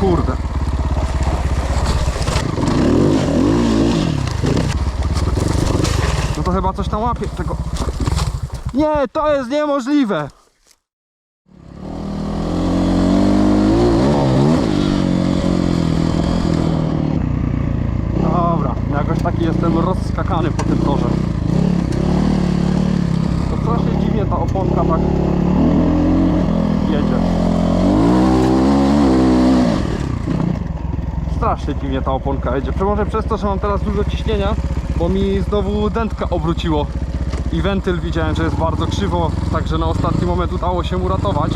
kurde. No to chyba coś tam łapie tego. Nie, to jest niemożliwe. Dobra, jakoś taki jestem rozskakany po tym torze. To strasznie dziwnie ta oponka tak jedzie. Strasznie dziwnie ta oponka jedzie. Może przez to, że mam teraz dużo ciśnienia, bo mi znowu dętka obróciło i wentyl widziałem, że jest bardzo krzywo, także na ostatni moment udało się uratować.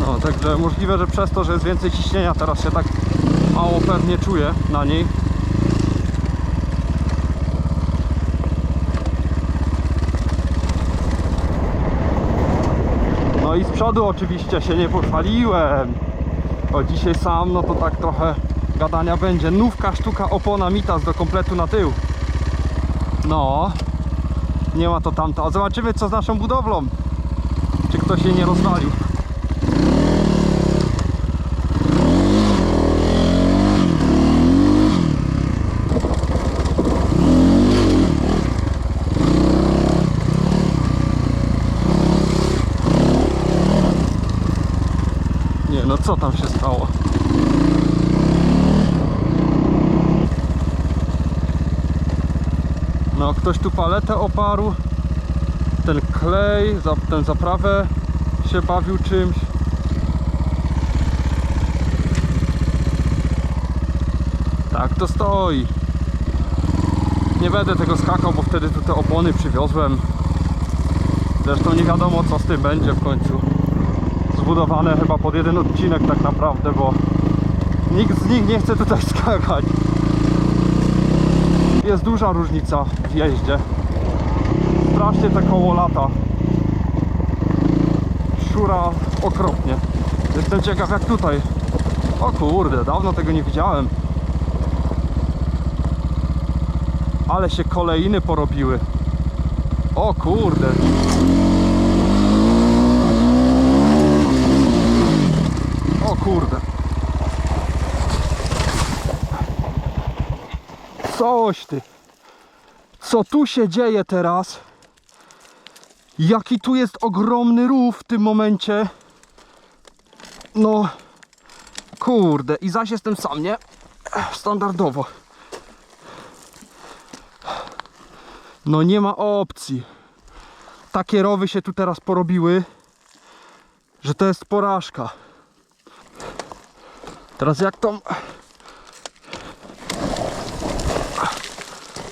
No, także możliwe, że przez to, że jest więcej ciśnienia, teraz się tak mało pewnie czuję na niej. No i z przodu oczywiście się nie pochwaliłem. O dzisiaj sam, no to tak trochę gadania będzie. Nówka sztuka opona Mitas do kompletu na tył. No, nie ma to tamta. A zobaczymy co z naszą budowlą. Czy ktoś jej nie rozwalił. Nie, no co tam się stało? No, ktoś tu paletę oparł. Ten klej, za- ten zaprawę się bawił czymś. Tak to stoi. Nie będę tego skakał, bo wtedy tu te opony przywiozłem. Zresztą nie wiadomo co z tym będzie w końcu zbudowane chyba pod jeden odcinek tak naprawdę, bo nikt z nich nie chce tutaj skakać. Jest duża różnica w jeździe. Strasznie te koło lata. Szura okropnie. Jestem ciekaw jak tutaj. O kurde, dawno tego nie widziałem. Ale się kolejny porobiły. O kurde. Kurde. Coś ty. Co tu się dzieje teraz? Jaki tu jest ogromny rów w tym momencie. No. Kurde. I zaś jestem sam, nie? Standardowo. No nie ma opcji. Takie rowy się tu teraz porobiły, że to jest porażka. Teraz jak tam...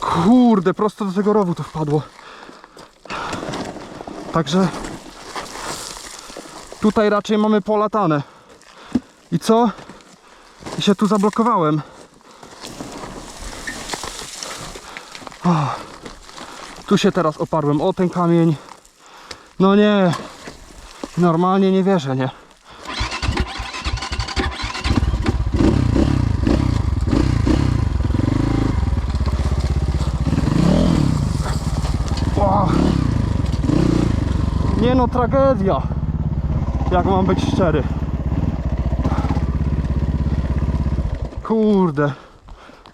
Kurde, prosto do tego rowu to wpadło. Także tutaj raczej mamy polatane. I co? I się tu zablokowałem. O, tu się teraz oparłem o ten kamień. No nie. Normalnie nie wierzę, nie. No, tragedia. Jak mam być szczery. Kurde.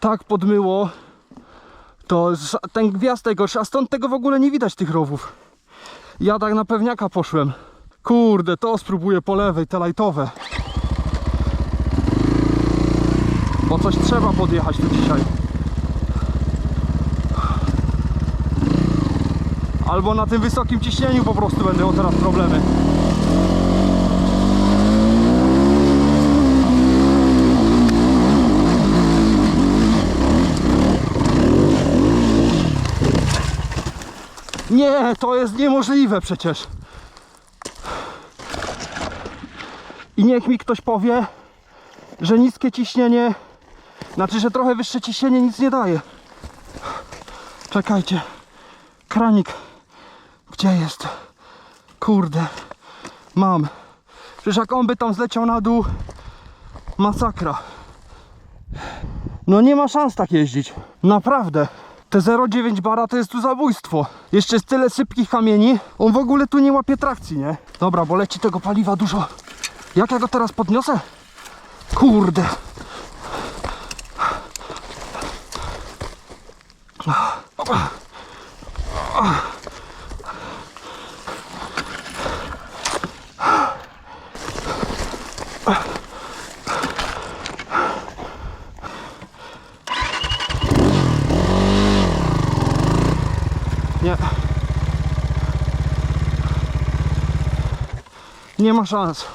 Tak podmyło. To ten gwiazd najgorszy, a stąd tego w ogóle nie widać tych rowów. Ja tak na pewniaka poszłem. Kurde, to spróbuję po lewej, te lajtowe. Bo coś trzeba podjechać tu dzisiaj. Albo na tym wysokim ciśnieniu po prostu miał teraz problemy. Nie, to jest niemożliwe przecież. I niech mi ktoś powie, że niskie ciśnienie, znaczy, że trochę wyższe ciśnienie nic nie daje. Czekajcie. Kranik. Gdzie jest? Kurde. Mam. Przecież jak on by tam zleciał na dół, masakra. No nie ma szans tak jeździć. Naprawdę. Te 0,9 bara to jest tu zabójstwo. Jeszcze jest tyle sypkich kamieni. On w ogóle tu nie łapie trakcji, nie? Dobra, bo leci tego paliwa dużo. Jak ja go teraz podniosę? Kurde. Nie. Nie ma szans.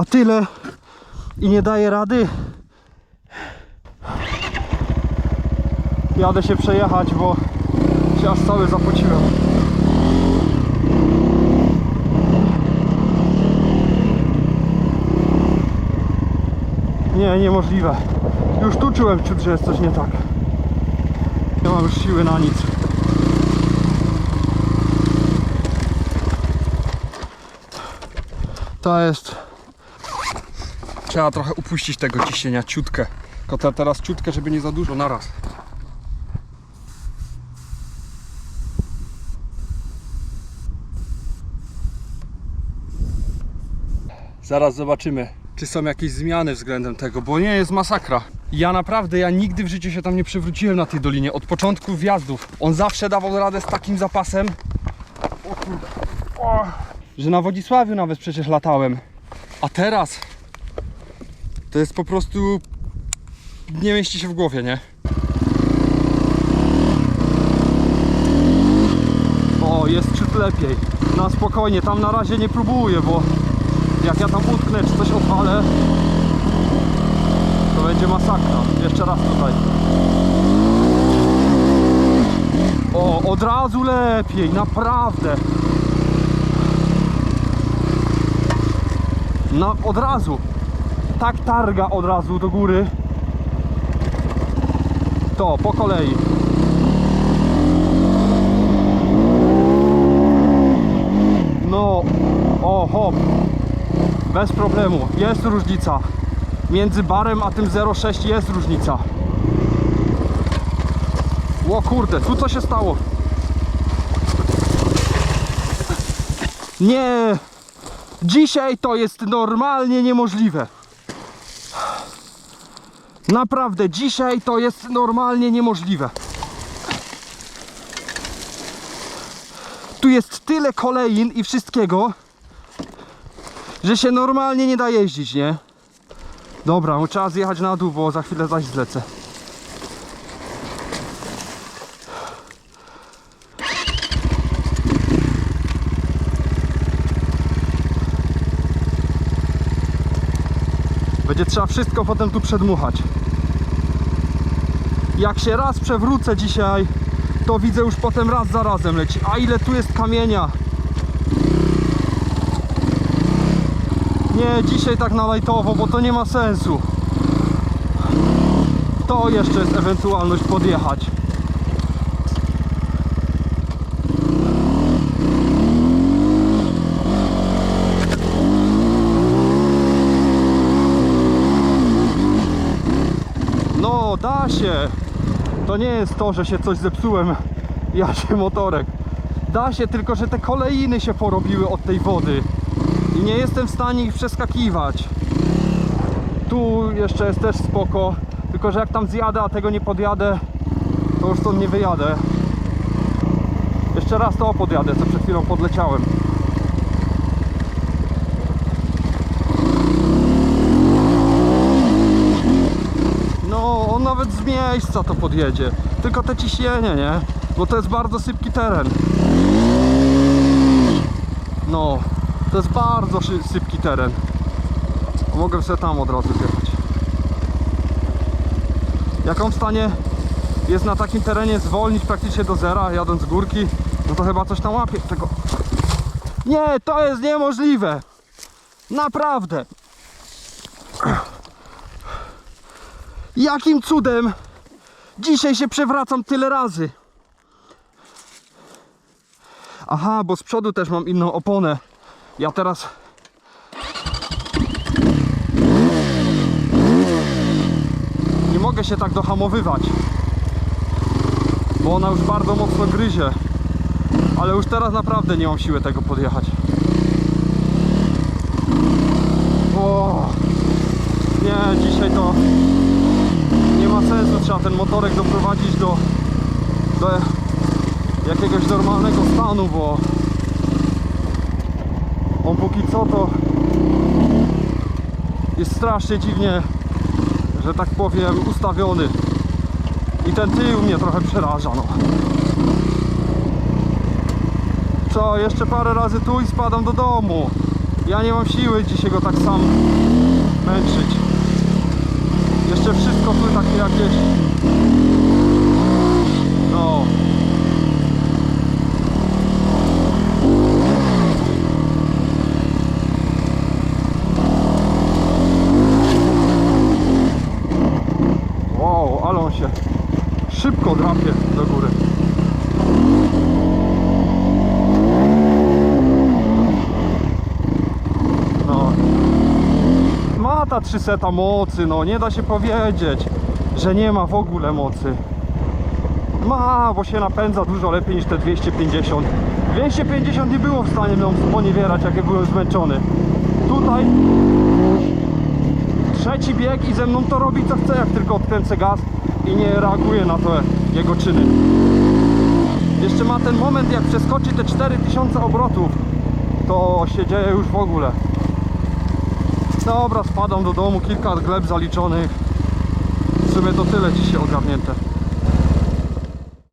A tyle i nie daje rady. Jadę się przejechać, bo się aż cały zapociłem. Nie, niemożliwe. Już tu czułem ciut, że jest coś nie tak. Nie mam już siły na nic. To jest Trzeba trochę upuścić tego ciśnienia, ciutkę. Tylko te- teraz ciutkę, żeby nie za dużo naraz. Zaraz zobaczymy, czy są jakieś zmiany względem tego, bo nie jest masakra. Ja naprawdę, ja nigdy w życiu się tam nie przywróciłem na tej dolinie. Od początku wjazdów. On zawsze dawał radę z takim zapasem. O kurde. O, że na Wodzisławiu nawet przecież latałem. A teraz to jest po prostu. Nie mieści się w głowie, nie? O, jest ciut lepiej. Na spokojnie, tam na razie nie próbuję, bo jak ja tam utknę czy coś odwalę, to będzie masakra. Jeszcze raz tutaj. O, od razu lepiej, naprawdę. No, od razu tak targa od razu do góry. To po kolei. No, o hop. Bez problemu. Jest różnica. Między barem a tym 0,6 jest różnica. O kurde, tu co się stało? Nie! Dzisiaj to jest normalnie niemożliwe. Naprawdę, dzisiaj to jest normalnie niemożliwe. Tu jest tyle kolejin i wszystkiego, że się normalnie nie da jeździć, nie? Dobra, no trzeba zjechać na dół, bo za chwilę zaś zlecę. Będzie trzeba wszystko potem tu przedmuchać. Jak się raz przewrócę dzisiaj, to widzę już potem raz za razem leci. A ile tu jest kamienia? Nie, dzisiaj tak na lajtowo, bo to nie ma sensu. To jeszcze jest ewentualność podjechać. Da się. To nie jest to, że się coś zepsułem, ja się motorek. Da się, tylko że te kolejny się porobiły od tej wody. I nie jestem w stanie ich przeskakiwać. Tu jeszcze jest też spoko. Tylko, że jak tam zjadę, a tego nie podjadę, to już stąd nie wyjadę. Jeszcze raz to podjadę, co przed chwilą podleciałem. No, on nawet z miejsca to podjedzie. Tylko te ciśnienie, nie? Bo to jest bardzo sypki teren. No, to jest bardzo sypki teren. Mogę sobie tam od razu wjechać. Jak on w stanie jest na takim terenie zwolnić praktycznie do zera, jadąc z górki, no to chyba coś tam łapie tego. Nie, to jest niemożliwe. Naprawdę. Jakim cudem dzisiaj się przewracam tyle razy? Aha, bo z przodu też mam inną oponę. Ja teraz. Nie mogę się tak dohamowywać. Bo ona już bardzo mocno gryzie. Ale już teraz naprawdę nie mam siły tego podjechać. O, nie, dzisiaj to. Trzeba ten motorek doprowadzić do, do jakiegoś normalnego stanu, bo on póki co to jest strasznie dziwnie, że tak powiem, ustawiony. I ten tył mnie trochę przeraża, no. Co, jeszcze parę razy tu i spadam do domu. Ja nie mam siły dzisiaj go tak sam męczyć. Jeszcze wszystko tu takie jakieś... No. Wow, ale on się szybko drapie do góry. No. Ma ta 300 mocy, no nie da się powiedzieć, że nie ma w ogóle mocy. Ma, bo się napędza dużo lepiej niż te 250. 250 nie było w stanie mną sponiewierać, jak ja byłem zmęczony. Tutaj trzeci bieg i ze mną to robi co chce, jak tylko odkręcę gaz i nie reaguje na to jego czyny. Jeszcze ma ten moment, jak przeskoczy te 4000 obrotów, to się dzieje już w ogóle. Dobra, spadam do domu, kilka gleb zaliczonych. W sumie to tyle dzisiaj ogarnięte.